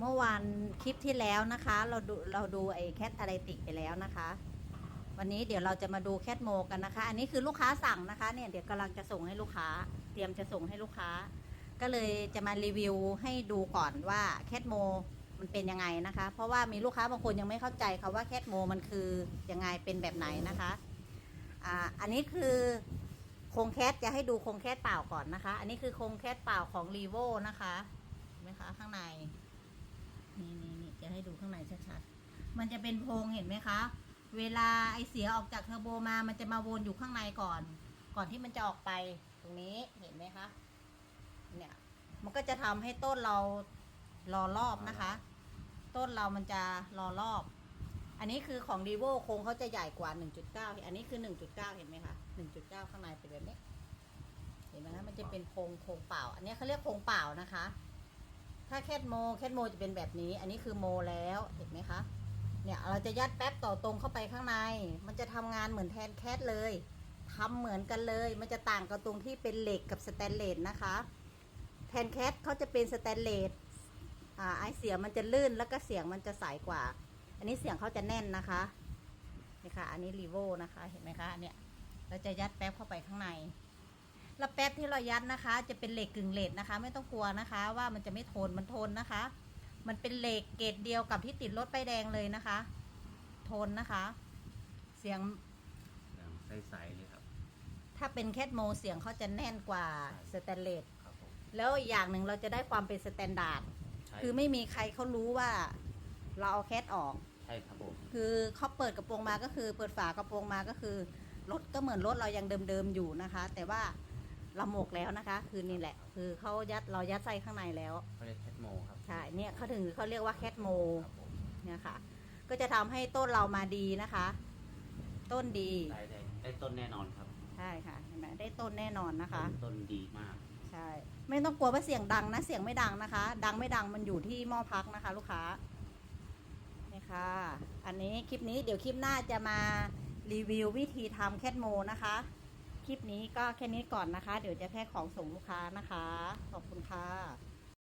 เมื่อวานคลิปที่แล้วนะคะ เราดูเราดูไอ้แคทอะไรติกไปแล้วนะคะ วันนี้เดี๋ยวเราจะมาดูแคทโมกันนะคะ อันนี้คือลูกค้าสั่งนะคะเนี่ยเดี๋ยวกำลังจะส่งให้ลูกค้า เตรียมจะส่งให้ลูกค้า ก็เลยจะมารีวิวให้ดูก่อนว่าแคทโมมันเป็นยังไงนะคะ เพราะว่ามีลูกค้าบางคนยังไม่เข้าใจค่ะว่าแคทโมมันคือยังไงเป็นแบบไหนนะคะอ่าอันนี้คือโครงแคทจะให้ดูโครงแคทเปล่าก่อนนะคะ อันนี้คือโครงแคทเปล่าของรีโวนะคะเห็นไหมคะข้างใน นี่นี่นี่จะให้ดูข้างในชัดๆ มันจะเป็นโพรงเห็นไหมคะ เวลาไอเสียออกจากเทอร์โบมา มันจะมาวนอยู่ข้างในก่อน ก่อนที่มันจะออกไปตรงนี้เห็นไหมคะ เนี่ย มันก็จะทำให้ต้นเรารอรอบนะคะ ต้นเรามันจะรอรอบ อันนี้คือของดีโวโครงเขาจะใหญ่กว่า 1.9 อันนี้คือ 1.9 เห็นไหมคะ 1.9 ข้างในเป็นแบบนี้ เห็นไหมคะ มันจะเป็นโครงโครงเปล่า อันนี้เขาเรียกโครงเปล่านะคะ ถ้าแคทโมแคทโมจะเป็นแบบนี้ อันนี้คือโมแล้วเห็นไหมคะ เนี่ยเราจะยัดแป๊บต่อตรงเข้าไปข้างใน มันจะทำงานเหมือนแทนแคทเลยทำเหมือนกันเลย มันจะต่างกับตรงที่เป็นเหล็กกับสแตนเลสนะคะ แทนแคทเขาจะเป็นสแตนเลสอ่าไอเสียงมันจะลื่นแล้วก็เสียงมันจะใสกว่า อันนี้เสียงเขาจะแน่นนะคะนี่ค่ะ อันนี้รีโวนะคะ เห็นไหมคะ เนี่ย เราจะยัดแป๊บเข้าไปข้างใน แล้วแป๊บที่เรายัดนะคะ จะเป็นเหล็กกึ่งเหล็กนะคะ ไม่ต้องกลัวนะคะ ว่ามันจะไม่ทนมันทนนะคะ มันเป็นเหล็กเกรดเดียวกับที่ติดรถป้ายแดงเลยนะคะ ทนนะคะ เสียงอย่างใสๆเลยครับ ถ้าเป็นแคทโมเสียงเขาจะแน่นกว่าสแตนเลสครับผมแล้วอีกอย่างหนึ่งเราจะได้ความเป็นสแตนดาร์ดใช่คือไม่มีใครเขารู้ว่า เราเอาแคทออกใช่ครับผมคือเขาเปิดกระโปรงมาก็คือ เปิดฝากระโปรงมาก็คือรถก็เหมือนรถเรายังเดิมๆอยู่นะคะ แต่ว่า เราหมกแล้วนะคะ คือนี่แหละ คือเขายัดเรายัดไส้ข้างในแล้วเขาเรียกแคทโมครับใช่เนี่ยเขาถึงเขาเรียกว่าแคทโมครับผมเนี่ยค่ะ ก็จะทำให้ต้นเรามาดีนะคะ ต้นดีได้ได้ได้ต้นแน่นอนครับ ใช่ค่ะเห็นไหมได้ต้นแน่นอนนะคะ ต้นต้นดีมาก ใช่ ไม่ต้องกลัวว่าเสียงดังนะ เสียงไม่ดังนะคะ ดังไม่ดังมันอยู่ที่หม้อพักนะคะ ลูกค้านี่ค่ะ อันนี้คลิปนี้เดี๋ยวคลิปหน้าจะมารีวิววิธีทำแคทโมนะคะ คลิปนี้ก็แค่นี้ก่อนนะคะ เดี๋ยวจะแพ็คของส่งลูกค้านะคะ ขอบคุณค่ะ